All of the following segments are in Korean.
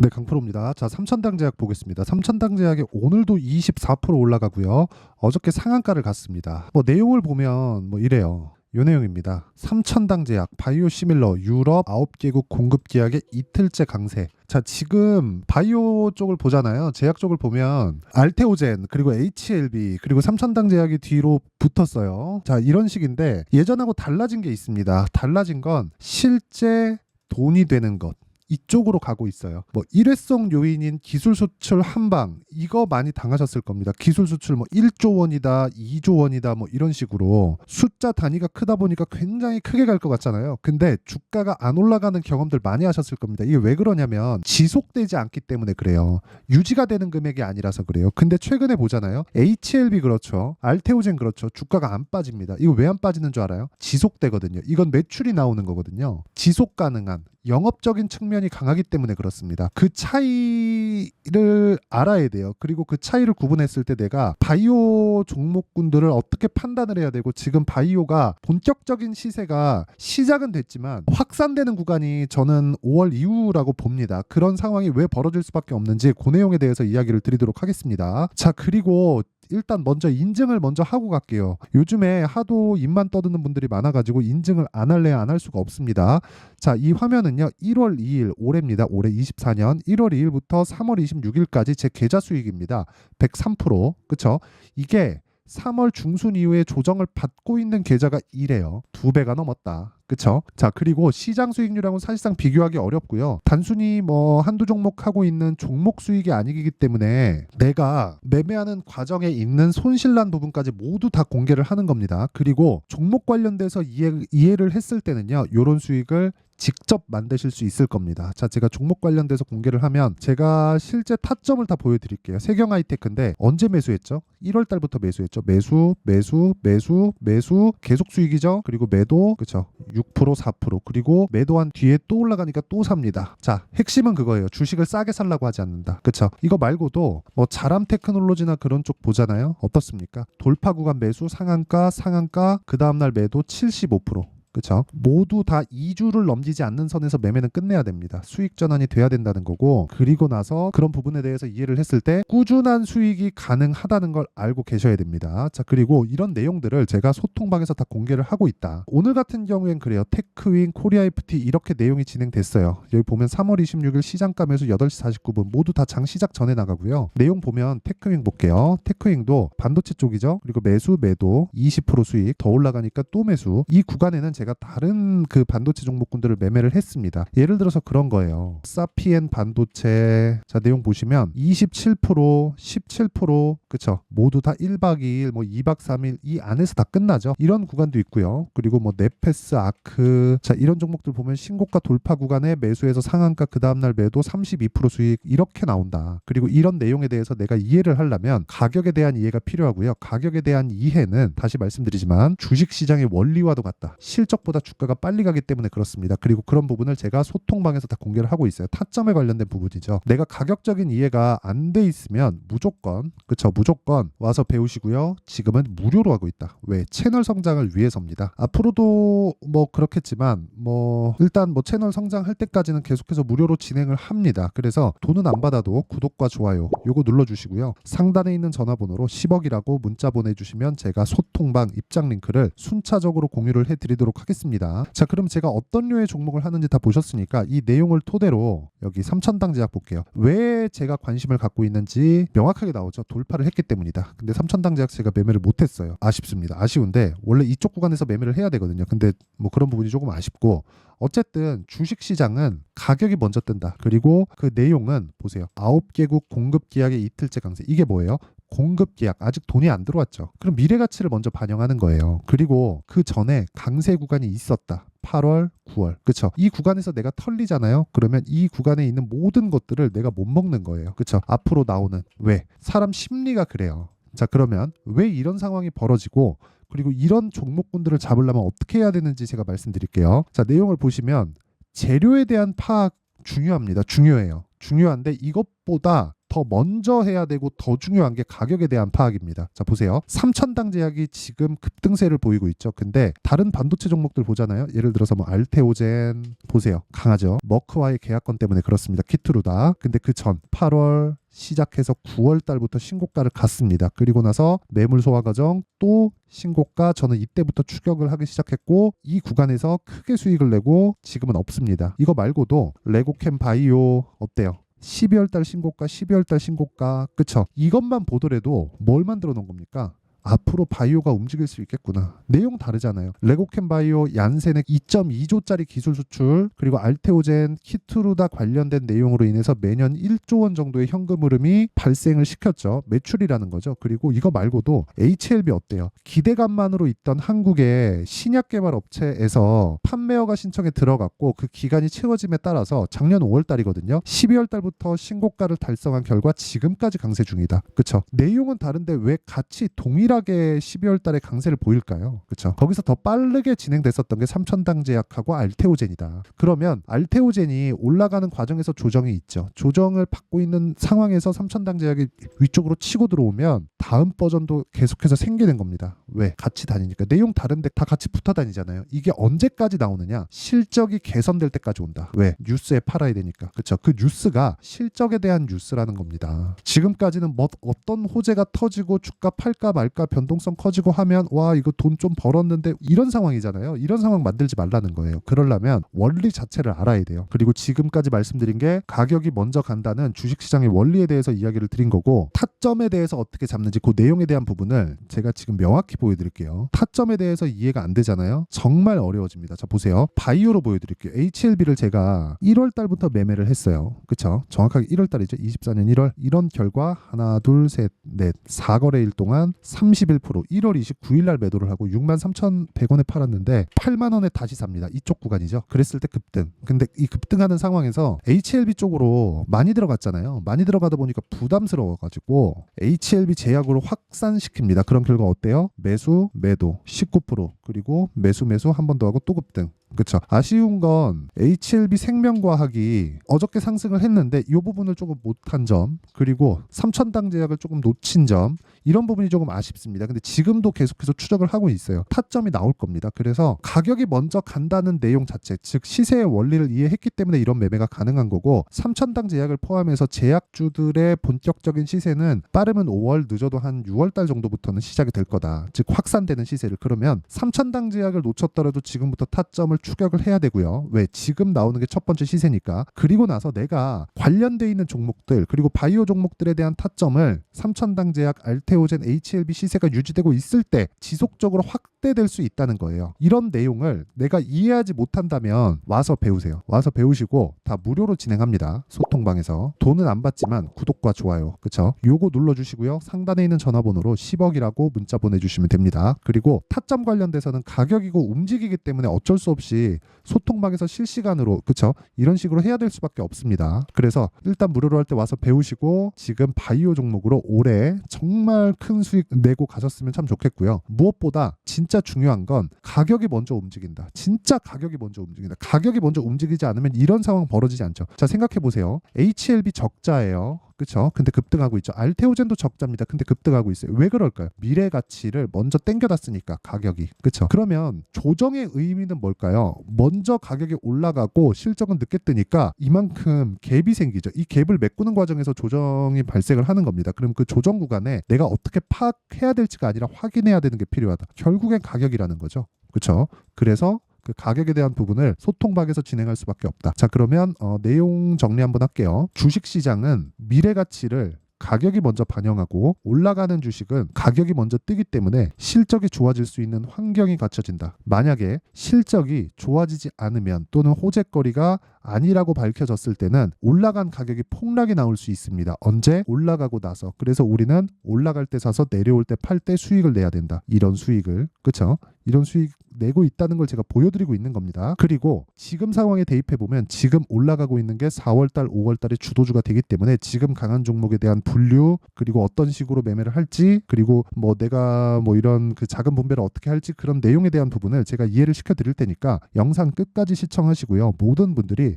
네, 강프로입니다. 자, 삼천당 제약 보겠습니다. 삼천당 제약이 오늘도 24% 올라가고요. 어저께 상한가를 갔습니다. 뭐 내용을 보면 뭐 이래요. 요 내용입니다. 삼천당 제약, 바이오 시밀러, 유럽 9개국 공급 계약의 이틀째 강세. 자, 지금 바이오 쪽을 보잖아요. 제약 쪽을 보면 알테오젠, 그리고 HLB, 그리고 삼천당 제약이 뒤로 붙었어요. 자, 이런 식인데 예전하고 달라진 게 있습니다. 달라진 건 실제 돈이 되는 것. 이쪽으로 가고 있어요. 뭐 일회성 요인인 기술 수출 한방 이거 많이 당하셨을 겁니다. 기술 수출 뭐 1조 원이다, 2조 원이다 뭐 이런 식으로 숫자 단위가 크다 보니까 굉장히 크게 갈 것 같잖아요. 근데 주가가 안 올라가는 경험들 많이 하셨을 겁니다. 이게 왜 그러냐면 지속되지 않기 때문에 그래요. 유지가 되는 금액이 아니라서 그래요. 근데 최근에 보잖아요. HLB 그렇죠. 알테오젠 그렇죠. 주가가 안 빠집니다. 이거 왜 안 빠지는 줄 알아요? 지속되거든요. 이건 매출이 나오는 거거든요. 지속 가능한 영업적인 측면 이 강하기 때문에 그렇습니다. 그 차이를 알아야 돼요. 그리고 그 차이를 구분했을 때 내가 바이오 종목군들을 어떻게 판단을 해야 되고 지금 바이오가 본격적인 시세가 시작은 됐지만 확산되는 구간이 저는 5월 이후라고 봅니다. 그런 상황이 왜 벌어질 수밖에 없는지 그 내용에 대해서 이야기를 드리도록 하겠습니다. 자, 그리고 일단 먼저 인증을 먼저 하고 갈게요. 요즘에 하도 입만 떠드는 분들이 많아가지고 인증을 안 할래야 안 할 수가 없습니다. 자, 이 화면은요, 1월 2일, 올해입니다. 올해 24년 1월 2일부터 3월 26일까지 제 계좌 수익입니다. 103%. 그쵸? 이게 3월 중순 이후에 조정을 받고 있는 계좌가 이래요. 두 배가 넘었다. 그쵸? 자, 그리고 시장 수익률하고는 사실상 비교하기 어렵고요. 단순히 뭐 한두 종목 하고 있는 종목 수익이 아니기 때문에 내가 매매하는 과정에 있는 손실난 부분까지 모두 다 공개를 하는 겁니다. 그리고 종목 관련돼서 이해, 이해를 했을 때는요, 요런 수익을 직접 만드실 수 있을 겁니다. 자, 제가 종목 관련돼서 공개를 하면 제가 실제 타점을 다 보여드릴게요. 세경 하이테크인데 언제 매수했죠? 1월 달부터 매수했죠. 매수, 매수, 매수, 매수, 계속 수익이죠. 그리고 매도, 그쵸? 6% 4% 그리고 매도한 뒤에 또 올라가니까 또 삽니다. 자, 핵심은 그거예요. 주식을 싸게 살라고 하지 않는다. 그쵸? 이거 말고도 뭐 자람 테크놀로지나 그런 쪽 보잖아요. 어떻습니까? 돌파 구간 매수, 상한가, 상한가, 그 다음날 매도 75%. 그쵸? 모두 다 2주를 넘기지 않는 선에서 매매는 끝내야 됩니다. 수익 전환이 돼야 된다는 거고 그리고 나서 그런 부분에 대해서 이해를 했을 때 꾸준한 수익이 가능하다는 걸 알고 계셔야 됩니다. 자 그리고 이런 내용들을 제가 소통방에서 다 공개를 하고 있다. 오늘 같은 경우엔 그래요. 테크윈, 코리아 FT 이렇게 내용이 진행됐어요. 여기 보면 3월 26일 시장가 매수 8시 49분 모두 다 장 시작 전에 나가고요. 내용 보면 테크윈 볼게요. 테크윈도 반도체 쪽이죠. 그리고 매수 매도 20% 수익 더 올라가니까 또 매수 이 구간에는 제가 다른 그 반도체 종목군들을 매매를 했습니다. 예를 들어서 그런 거예요. 사피엔 반도체 자 내용 보시면 27% 17% 그쵸 모두 다 1박 2일 뭐 2박 3일 이 안에서 다 끝나죠. 이런 구간도 있고요. 그리고 뭐 네페스 아크 자 이런 종목들 보면 신고가 돌파 구간에 매수해서 상한가 그 다음날 매도 32% 수익 이렇게 나온다. 그리고 이런 내용에 대해서 내가 이해를 하려면 가격에 대한 이해가 필요하고요. 가격에 대한 이해는 다시 말씀드리지만 주식 시장의 원리와도 같다. 실적보다 주가가 빨리 가기 때문에 그렇습니다. 그리고 그런 부분을 제가 소통방에서 다 공개를 하고 있어요. 타점에 관련된 부분이죠. 내가 가격적인 이해가 안 돼 있으면 무조건 그쵸 무조건 와서 배우시고요. 지금은 무료로 하고 있다. 왜 채널 성장을 위해서입니다. 앞으로도 뭐 그렇겠지만 뭐 일단 뭐 채널 성장할 때까지는 계속해서 무료로 진행을 합니다. 그래서 돈은 안 받아도 구독과 좋아요 요거 눌러주시고요. 상단에 있는 전화번호로 10억이라고 문자 보내주시면 제가 소통방 입장 링크를 순차적으로 공유를 해드리도록 하겠습니다. 자 그럼 제가 어떤 류의 종목을 하는지 다 보셨으니까 이 내용을 토대로 여기 삼천당 제약 볼게요. 왜 제가 관심을 갖고 있는지 명확하게 나오죠. 돌파를 했기 때문이다. 근데 삼천당 제약 제가 매매를 못했어요. 아쉽습니다. 아쉬운데 원래 이쪽 구간에서 매매를 해야 되거든요. 근데 뭐 그런 부분이 조금 아쉽고 어쨌든 주식 시장은 가격이 먼저 뜬다. 그리고 그 내용은 보세요. 아홉 개국 공급 계약의 이틀째 강세. 이게 뭐예요? 공급 계약 아직 돈이 안 들어왔죠. 그럼 미래 가치를 먼저 반영하는 거예요. 그리고 그 전에 강세 구간이 있었다. 8월, 9월. 그쵸? 이 구간에서 내가 털리잖아요. 그러면 이 구간에 있는 모든 것들을 내가 못 먹는 거예요. 그쵸? 앞으로 나오는 왜? 사람 심리가 그래요. 자, 그러면 왜 이런 상황이 벌어지고 그리고 이런 종목군들을 잡으려면 어떻게 해야 되는지 제가 말씀드릴게요. 자, 내용을 보시면 재료에 대한 파악 중요합니다. 중요해요. 중요한데 이것보다 더 먼저 해야 되고 더 중요한 게 가격에 대한 파악입니다. 자 보세요. 삼천당 제약이 지금 급등세를 보이고 있죠. 근데 다른 반도체 종목들 보잖아요. 예를 들어서 뭐 알테오젠 보세요. 강하죠. 머크와의 계약권 때문에 그렇습니다. 키트루다. 근데 그 전 8월 시작해서 9월 달부터 신고가를 갔습니다. 그리고 나서 매물 소화 과정 또 신고가 저는 이때부터 추격을 하기 시작했고 이 구간에서 크게 수익을 내고 지금은 없습니다. 이거 말고도 레고캠 바이오 어때요? 12월 달 신고가, 12월 달 신고가, 그쵸? 이것만 보더라도 뭘 만들어 놓은 겁니까? 앞으로 바이오가 움직일 수 있겠구나. 내용 다르잖아요. 레고캠 바이오 얀센의 2.2조짜리 기술 수출 그리고 알테오젠 키트루다 관련된 내용으로 인해서 매년 1조 원 정도의 현금 흐름이 발생을 시켰죠. 매출이라는 거죠. 그리고 이거 말고도 HLB 어때요? 기대감만으로 있던 한국의 신약 개발 업체에서 판매허가 신청에 들어갔고 그 기간이 채워짐에 따라서 작년 5월 달이거든요. 12월 달부터 신고가를 달성한 결과 지금까지 강세 중이다. 그쵸? 내용은 다른데 왜 같이 동일 하게 12월 달에 강세를 보일까요? 그쵸? 거기서 더 빠르게 진행됐었던 게 삼천당 제약하고 알테오젠이다. 그러면 알테오젠이 올라가는 과정에서 조정이 있죠. 조정을 받고 있는 상황에서 삼천당 제약이 위쪽으로 치고 들어오면 다음 버전도 계속해서 생기는 겁니다. 왜? 같이 다니니까. 내용 다른데 다 같이 붙어 다니잖아요. 이게 언제까지 나오느냐? 실적이 개선될 때까지 온다. 왜? 뉴스에 팔아야 되니까. 그쵸? 그 뉴스가 실적에 대한 뉴스라는 겁니다. 지금까지는 뭐 어떤 호재가 터지고 주가 팔까 말까 변동성 커지고 하면 와 이거 돈 좀 벌었는데 이런 상황이잖아요. 이런 상황 만들지 말라는 거예요. 그러려면 원리 자체를 알아야 돼요. 그리고 지금까지 말씀드린 게 가격이 먼저 간다는 주식시장의 원리에 대해서 이야기를 드린 거고 타점에 대해서 어떻게 잡 는지 그 내용에 대한 부분을 제가 지금 명확히 보여드릴게요. 타점에 대해서 이해가 안 되잖아요. 정말 어려워집니다. 자 보세요. 바이오로 보여드릴게요. HLB를 제가 1월 달부터 매매를 했어요. 그쵸? 정확하게 1월 달이죠. 24년 1월 이런 결과 하나 둘 셋 넷 4거래일 동안 31% 1월 29일 날 매도를 하고 63,100원에 팔았는데 8만 원에 다시 삽니다. 이쪽 구간이죠. 그랬을 때 급등. 근데 이 급등하는 상황에서 HLB 쪽으로 많이 들어갔잖아요. 많이 들어가다 보니까 부담스러워 가지고 HLB 제약 으로 확산시킵니다. 그런 결과 어때요? 매수, 매도 19% 그리고 매수 매수 한 번 더 하고 또 급등. 그렇죠. 아쉬운 건 HLB 생명과학이 어저께 상승을 했는데 이 부분을 조금 못한 점 그리고 삼천당 제약을 조금 놓친 점 이런 부분이 조금 아쉽습니다. 근데 지금도 계속해서 추적을 하고 있어요. 타점이 나올 겁니다. 그래서 가격이 먼저 간다는 내용 자체, 즉 시세의 원리를 이해했기 때문에 이런 매매가 가능한 거고 삼천당 제약을 포함해서 제약주들의 본격적인 시세는 빠르면 5월 늦어도 한 6월 달 정도부터는 시작이 될 거다. 즉 확산되는 시세를 그러면 삼천당 제약을 놓쳤더라도 지금부터 타점을 추격을 해야 되고요. 왜 지금 나오는 게 첫 번째 시세니까. 그리고 나서 내가 관련돼 있는 종목들 그리고 바이오 종목들에 대한 타점을 삼천당 제약, 알테오젠, HLB 시세가 유지되고 있을 때 지속적으로 확 대될 수 있다는 거예요. 이런 내용을 내가 이해하지 못한다면 와서 배우세요. 와서 배우시고 다 무료로 진행합니다. 소통방에서 돈은 안 받지만 구독과 좋아요, 그쵸? 요거 눌러주시고요. 상단에 있는 전화번호로 10억이라고 문자 보내주시면 됩니다. 그리고 타점 관련돼서는 가격이고 움직이기 때문에 어쩔 수 없이 소통방에서 실시간으로 그쵸? 이런 식으로 해야 될 수밖에 없습니다. 그래서 일단 무료로 할 때 와서 배우시고 지금 바이오 종목으로 올해 정말 큰 수익 내고 가셨으면 참 좋겠고요. 무엇보다 진짜 중요한 건 가격이 먼저 움직인다. 진짜 가격이 먼저 움직인다. 가격이 먼저 움직이지 않으면 이런 상황 벌어지지 않죠. 자 생각해 보세요. HLB 적자예요. 그쵸? 근데 급등하고 있죠. 알테오젠도 적자입니다. 근데 급등하고 있어요. 왜 그럴까요? 미래 가치를 먼저 땡겨놨으니까 가격이. 그쵸? 그러면 조정의 의미는 뭘까요? 먼저 가격이 올라가고 실적은 늦게 뜨니까 이만큼 갭이 생기죠. 이 갭을 메꾸는 과정에서 조정이 발생을 하는 겁니다. 그럼 그 조정 구간에 내가 어떻게 파악해야 될지가 아니라 확인해야 되는 게 필요하다. 결국엔 가격이라는 거죠. 그쵸? 그래서 그 가격에 대한 부분을 소통방에서 진행할 수밖에 없다. 자 그러면 어, 내용 정리 한번 할게요. 주식 시장은 미래 가치를 가격이 먼저 반영하고 올라가는 주식은 가격이 먼저 뜨기 때문에 실적이 좋아질 수 있는 환경이 갖춰진다. 만약에 실적이 좋아지지 않으면 또는 호재거리가 아니라고 밝혀졌을 때는 올라간 가격이 폭락이 나올 수 있습니다. 언제? 올라가고 나서. 그래서 우리는 올라갈 때 사서 내려올 때 팔 때 수익을 내야 된다. 이런 수익을. 그쵸? 이런 수익 내고 있다는 걸 제가 보여드리고 있는 겁니다. 그리고 지금 상황에 대입해 보면 지금 올라가고 있는 게 4월달, 5월달에 주도주가 되기 때문에 지금 강한 종목에 대한 분류 그리고 어떤 식으로 매매를 할지 그리고 뭐 내가 뭐 이런 그 자금 분배를 어떻게 할지 그런 내용에 대한 부분을 제가 이해를 시켜 드릴 테니까 영상 끝까지 시청하시고요. 모든 분들이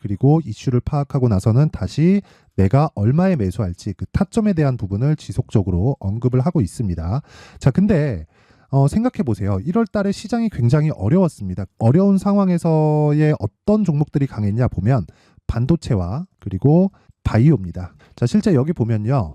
그리고 이슈를 파악하고 나서는 다시 내가 얼마에 매수할지 그 타점에 대한 부분을 지속적으로 언급을 하고 있습니다. 자, 근데 어, 생각해 보세요. 1월 달에 시장이 굉장히 어려웠습니다. 어려운 상황에서의 어떤 종목들이 강했냐 보면 반도체와 그리고 바이오입니다. 자, 실제 여기 보면요.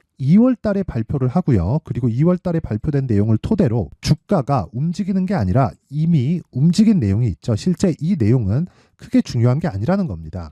2월 달에 발표를 하고요. 그리고 2월 달에 발표된 내용을 토대로 주가가 움직이는 게 아니라 이미 움직인 내용이 있죠. 실제 이 내용은 크게 중요한 게 아니라는 겁니다.